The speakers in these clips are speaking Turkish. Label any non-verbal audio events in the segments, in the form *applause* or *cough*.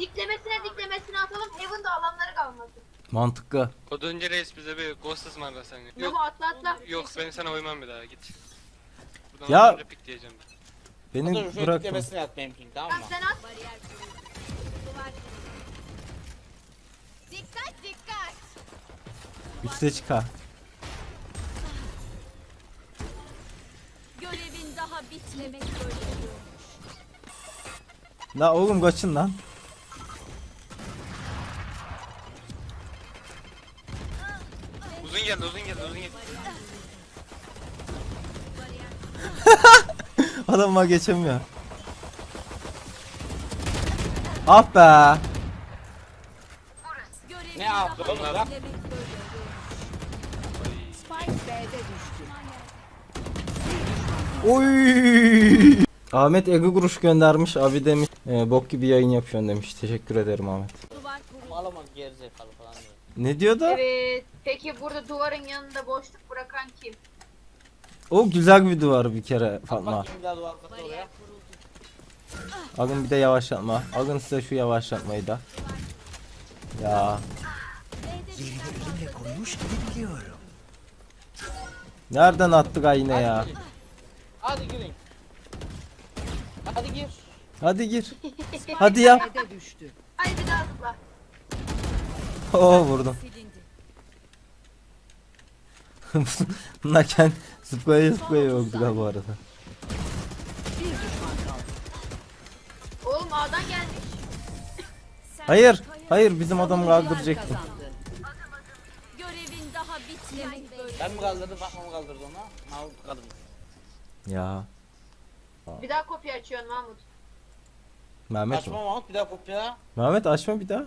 Diklemesine diklemesine atalım. Heaven'da alanları kalmasın. Mantıklı. O dönünce reis bize bir ghost ısmarlasan. Yok, Yok atla atla. yok ben sana uymam bir daha git. Buradan Ya- ya. pik diyeceğim. Beni Dur şöyle bırakın. tiklemesini yap benimkini tamam Tamam mı? sen at. Dikkat dikkat. Üçte çıkar. Görevin daha bitmemek böyle. La oğlum kaçın lan. Adamıma geçemiyor. Ah be. Ne yaptı böyle. Oy. Ahmet Ego kuruş göndermiş. Abi demiş. E, bok gibi yayın yapıyorsun demiş. Teşekkür ederim Ahmet. Gerizekalı falan diyor. Ne diyor da? Evet. Peki burada duvarın yanında boşluk bırakan kim? O güzel bir duvar bir kere Fatma. Bak bir daha duvar katı oraya. Bariyer kuruldu. Alın bir de yavaşlatma. Alın size şu yavaşlatmayı da. Ya. Nereden attık ha yine ya? Hadi girin. Hadi gir. Hadi gir. *laughs* Hadi yap. Hadi bir daha zıpla. Oo vurdum. *laughs* Bunlar kendi zıplaya zıplaya öldüler bu arada. Oğlum A'dan gelmiş. Hayır. Hayır bizim adamı kaldıracak mı? Görevin daha bitmemek böyle. Ben mi kaldırdım bakma mı kaldırdı ona? Mal kadın. Ya. Bir daha kopya açıyorsun Mahmut. Mehmet Açma mi? Mahmut bir daha kopya. Mehmet açma bir daha.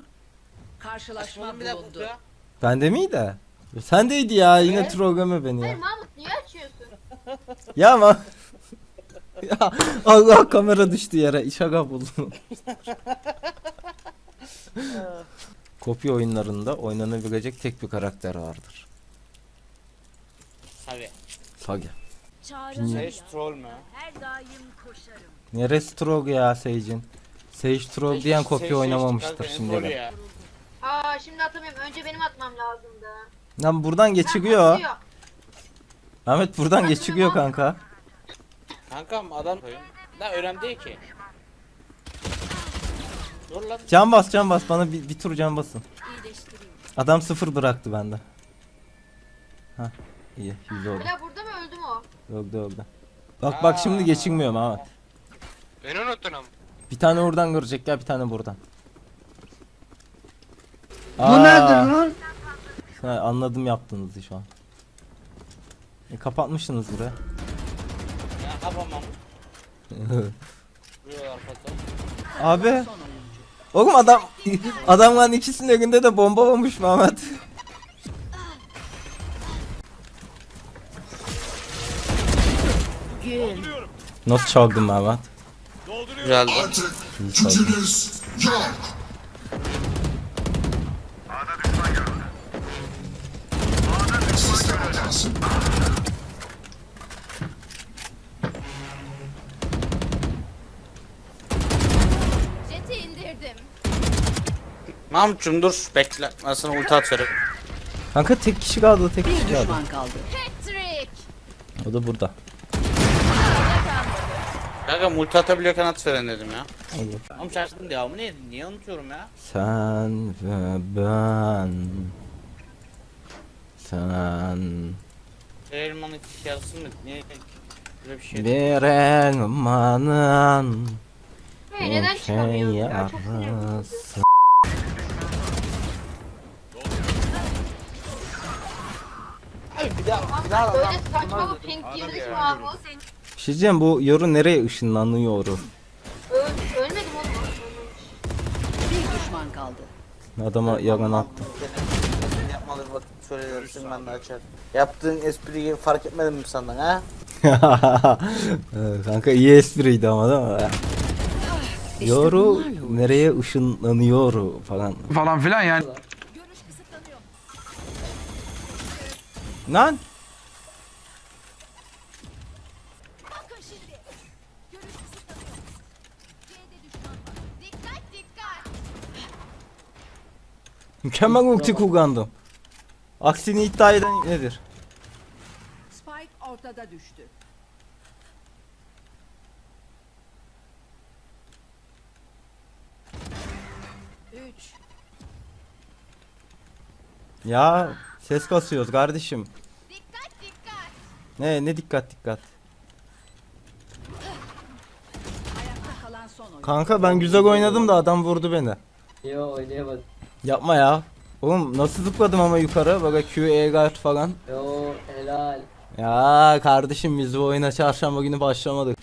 Karşılaşma bir daha bulundu. kopya. Bende miydi? Sendeydi ya yine Ne? trolleme beni Hayır ya. Mahmut niye açıyorsun? *laughs* Ya ama. *laughs* ya Allah kamera düştü yere. Şaka buldum. *laughs* Kopya oyunlarında oynanabilecek tek bir karakter vardır. Sage. Sen hiç troll mü? Her daim koşarım. Neresi troll ya Sage'in? Sage troll diyen kopya oynamamıştır şimdiye kadar. Aa şimdi atamıyorum. Önce benim atmam lazımdı. Lan buradan geçiyor. atıyor. Ahmet buradan geçiyor kanka. Kankam adam da önemli değil ki. Dur lan. Can bas can bas bana bir, bir tur can basın. İyileştireyim. Adam sıfır bıraktı bende. Ha iyi yüz oldu. Hala burada mı öldü mü o? Öldü öldü. Bak bak şimdi geçilmiyorum Ahmet. Beni unuttun ama. Bir tane oradan görecek ya bir tane buradan. Bu nedir lan? Ha, anladım yaptığınızı şu an. E, kapatmışsınız *laughs* buraya. Ya. Vuruyorlar foto. Abi. Oğlum adam *laughs* adamların ikisinin elinde de bomba olmuş Mehmet. Nasıl çaldın Mehmet? Güzeldi. Çaldın. Jeti indirdim. Mahmut'cum dur bekle. Ben sana ulti atıyorum. Kanka tek kişi kaldı tek kişi Bir kaldı. düşman kaldı. Patrick. O da burada. Kanka multi atabiliyorken at veren dedim ya. Olur. Oğlum şaşkın devamı neydi? Niye unutuyorum ya? Sen ve ben. Sen Elmanın yarısı mı? Niye? Böyle bir şey. bir elmanın Hey, neden ya? Çok. Abi bir daha bir daha Böyle adam. saçma bir pink girdik mi Mahmut? Bir şey diyeceğim bu yoru nereye ışınlanıyor? Öl, ölmedim oğlum. Bir düşman kaldı. Adama yalan attım. Yapmalı vakit söylüyorsun ben de açar. Yaptığın espriyi fark etmedim mi sandın ha? *laughs* Kanka iyi espriydi ama değil mi? Yoru nereye ışınlanıyor falan. falan filan yani. Lan Bakın şimdi. Görüş kısıtlanıyor. C'de düşman var. Dikkat dikkat. Mükemmel ulti kullandım. Aksini iddia eden nedir? Spike ortada düştü. Ya ses kasıyoruz kardeşim. Dikkat dikkat. Ne ne dikkat dikkat. Ayakta kalan son oyun. Kanka ben güzel oynadım da adam vurdu beni. Yo oynayamadım. Yapma ya. Oğlum nasıl zıpladım ama yukarı böyle Q, E guard falan. Yo helal. Ya kardeşim biz bu oyuna çarşamba günü başlamadık.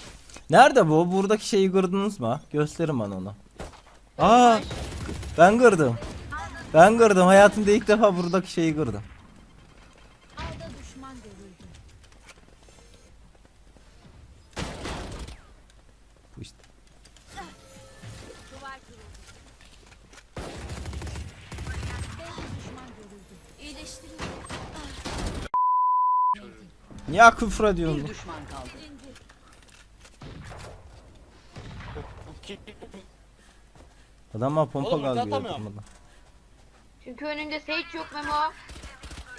Nerede bu? Buradaki şeyi kırdınız mı? Gösterin bana onu. Aa, ben kırdım. Ben kırdım. Hayatımda ilk defa buradaki şeyi kırdım. Alda düşman görüldü. Bu işte. Duvar kırıldı. B'de düşman görüldü. İyileştiriyorum. Niye küfür Bir ediyorsun? düşman kaldı. İndi. Adama pompa Oğlum. Çünkü önünde Sage yok Memo.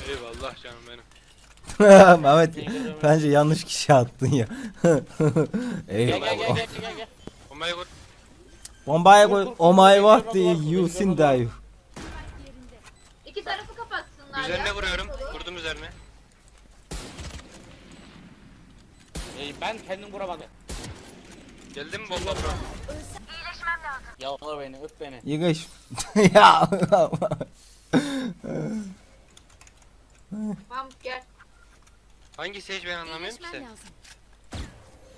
Eyvallah canım benim. *laughs* Mehmet bence yanlış kişi attın ya. Gel *laughs* gel Eyvallah. gel gel gel gel. Bombayı kur. Bombaya koy. Oh my god you sin dive. Yerinde. İki tarafı kapatsınlar Üzerine ya. vuruyorum. Vurdum üzerine. Ee, ben kendim vuramadım. Geldi mi bomba bro? Yalvar beni öp beni. Yıkış. *laughs* ya. Mahmut gel. Hangi seç ben anlamıyorum ki İyileşmem sen. lazım.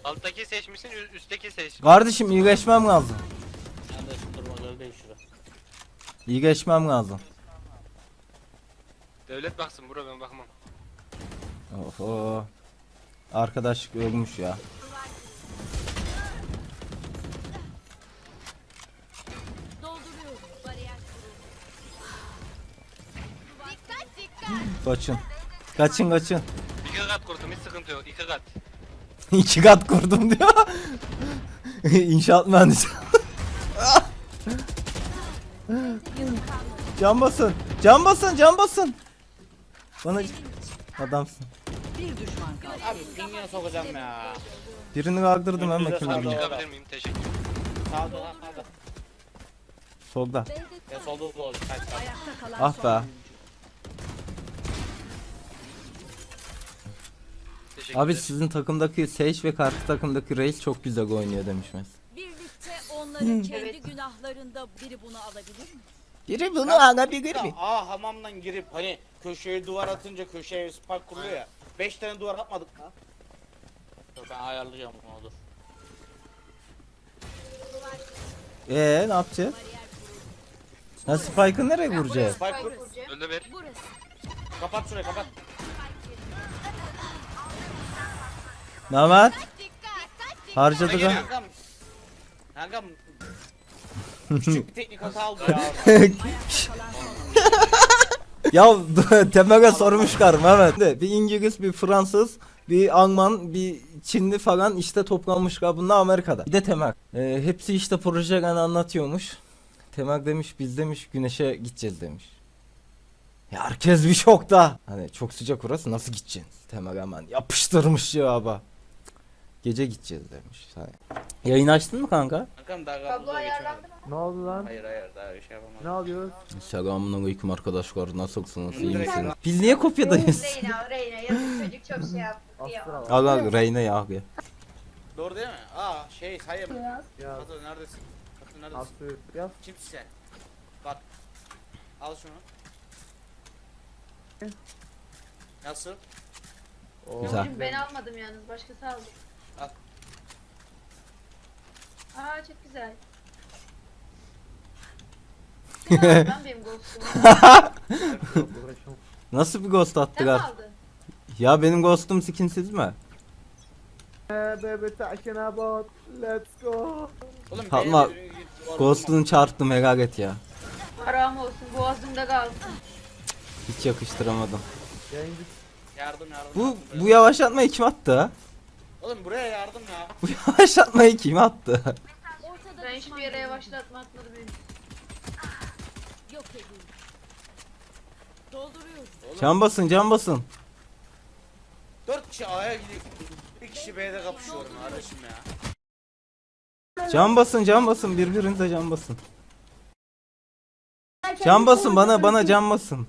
Alttaki seç misin? ü- Üstteki seç. Kardeşim iyileşmem lazım. Sen de durma gel değil şurada. İyileşmem lazım. Devlet baksın bro ben bakmam. Oho. Arkadaşlık ölmüş ya. Kaçın. Kaçın kaçın. İki kat kurdum hiç sıkıntı yok. İki kat. *laughs* İki kat kurdum diyor. *laughs* İnşaat mühendisi. *laughs* can basın. Can basın. Can basın. Bana adamsın. Bir düşman kaldı. Abi pingine sokacağım ya. Birini kaldırdım sağda bilmiyorum. var. Çıkabilir miyim? Teşekkür Sağda lan sağda. Solda. Ya solda da olur. Kaç kaç. Ayakta kalan Ah be. oyuncu. Teşekkürler. Abi sizin takımdaki Sage ve karşı takımdaki Reis çok güzel oynuyor demiş mes. birlikte onların kendi Evet. günahlarında biri bunu alabilir mi? Biri bunu alabilir Ya, aa hamamdan girip hani köşeye duvar atınca köşeye spark kuruyor ya. 5 tane duvar atmadık mı? Dur ben ayarlayacağım onu dur. Eee ne yapacağız? Ha Spike'ı nereye vuracağız? Spike kur. Öldü ver. Burası. Kapat şurayı kapat. Mehmet Dikkat. Dikkat. harcadık ha. Kankam. Kankam. *laughs* Küçük bir teknik hata oldu ya. *laughs* ya *laughs* temele sormuşlar Mehmet. Bir İngiliz, bir Fransız, bir Alman, bir Çinli falan işte toplanmışlar bunlar Amerika'da. Bir de Temel. Ee, hepsi işte projelerini anlatıyormuş. Temel demiş biz demiş güneşe gideceğiz demiş. Ya herkes bir şokta. Hani çok sıcak orası nasıl gideceksin? Temel hemen yapıştırmış cevaba. Gece gideceğiz demiş. Yayın açtın mı kanka? Kankam daha Kablo kabloda ayarlandı geçemedim. mı? Ne oldu lan? Hayır hayır daha bir şey yapamadım. Ne yapıyoruz? Selamun aleyküm arkadaşlar nasılsınız iyi misiniz? Biz niye kopyadayız? Reyna, Reyna. Yazık çocuk çok şey yaptı. *laughs* Ya. Astra Al al Reyna ya gel. Doğru değil mi? Aa şey sayım. Ya Kato neredesin? Kato neredesin? Astra yaz. Kimsin sen? Bak. Al şunu. Nasıl? Oo. Güzel. Ben almadım yalnız. Başkası aldı. Al. Aa çok güzel. *laughs* Benim? Uğraşım. *laughs* Nasıl bir ghost Sen attılar? aldın? Ya benim ghostum skinsiz mi? About let's go. Oğlum Fatma, benim dediğim gibi doğru Ghost'unu çarptım helal et ya. Haram olsun boğazımda kaldı. Hiç yakıştıramadım. Yayıncı. Yardım yardım. Bu yardım, bu buraya. yavaşlatmayı kim attı? Oğlum buraya yardım ya. Bu *laughs* yavaşlatmayı kim attı? Ortada Ben düşman hiçbir yere görüldü. yavaşlatma atmadım. Yok edildi. Dolduruyorum. Can basın can basın. Dört kişi A'ya gidiyor. Bir kişi B'de kapışıyorum kardeşim ya. Can basın can basın birbirinize can basın. Can basın bana bana can basın.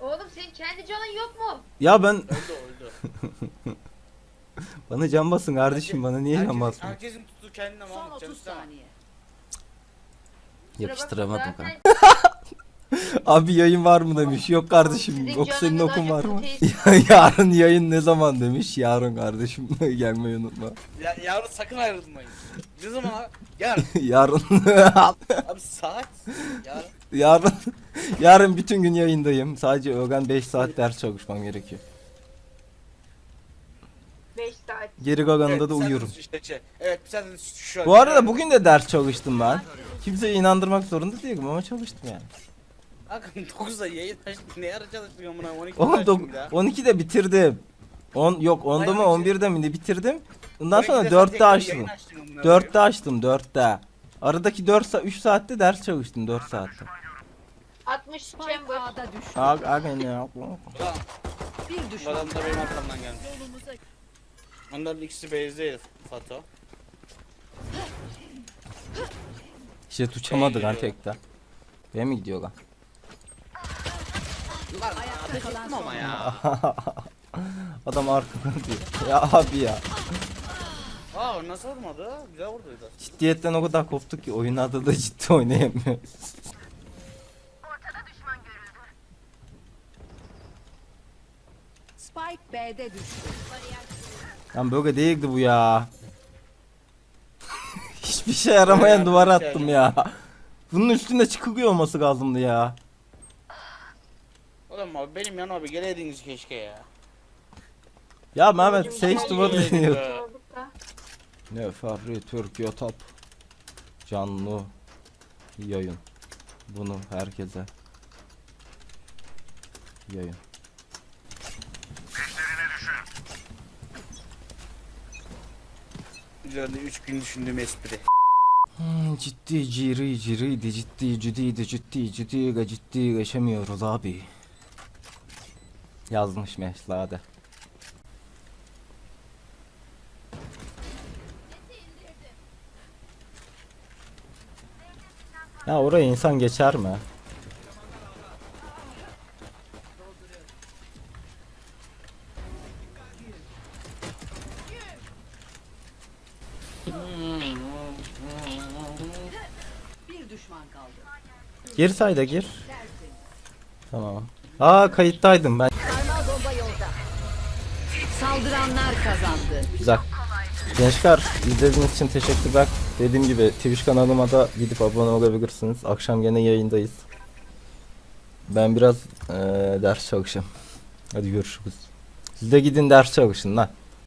Oğlum senin kendi canın yok mu? Ya ben Öldü öldü. *laughs* bana can basın kardeşim bana niye can Herkesin- basmıyorsun? Herkesin tuttuğu kendine Son Mahmut 30 canı istemem. saniye. Yapıştıramadım kanka. *laughs* Abi yayın var mı demiş. Yok kardeşim. Sizin Yok senin canınız okun var mı? *laughs* Yarın yayın ne zaman demiş. Yarın kardeşim *laughs* gelmeyi unutma. Ya, yarın sakın ayrılmayın. Ne zaman abi? Yarın. Yarın Abi saat. Yarın. yarın yarın bütün gün yayındayım. Sadece öğlen 5 saat ders çalışmam gerekiyor. 5 saat. Geri kalanında da uyuyorum. Işte şey. Evet bir saat şu an. Bu arada bugün de ders çalıştım ben. Kimseyi inandırmak zorunda değilim ama çalıştım yani. Hakan 9'da *laughs* yayın açtık. Ne ara çalıştık amına 12'de Oğlum açtım dok- bir daha. 12'de bitirdim. 10 yok 10'da mı Hayır, 11'de mi ne bitirdim. Ondan 12'de sonra sen 4'te tekrar açtım. yayın açtın amına 4'te açtım 4'te. Aradaki 4 saat 3 saatte ders çalıştım 4 saatte. 60 Spike chamber. A'da düştü. Ag ag ne yapma. Bir düşman adam da benim arkamdan gelmiş. Yolumuza Onların ikisi base'deydi Fato. İşte uçamadı lan Şey tekte. Benim mi gidiyor lan? Ayakta kalan son Ama ya. *laughs* Adam arkadan diyor. Ya abi ya. Aa nasıl vurmadı? Güzel vurduydu. Ciddiyetten o kadar koptuk ki oyun adı da ciddi oynayamıyor. Spike B'de düştü. Lan böyle değildi bu ya. *laughs* Hiçbir şey yaramayan duvar attım ya. Bunun üstünde çıkıyor olması lazımdı ya. Oğlum abi benim yanıma bir geleydiniz keşke ya. Ya Mehmet duvarı Geleydin deniyor. Ne Fahri Türkiye Top. Canlı yayın. Bunu herkese yayın. Üzerinde 3 gün düşündüğüm espri. Hmm, ciddi ciri ciriydi ciddi ciddiydi ciddi ciddi ciddi geçemiyoruz abi. Yazmış Mehlade. Ya oraya insan geçer mi? Gir sayda gir. Tamam. Aa kayıttaydım ben. Saldıranlar kazandı. Güzel. Gençler izlediğiniz için teşekkürler. Dediğim gibi Twitch kanalıma da gidip abone olabilirsiniz. Akşam gene yayındayız. Ben biraz eee, ders çalışayım. Hadi görüşürüz. Siz de gidin ders çalışın lan.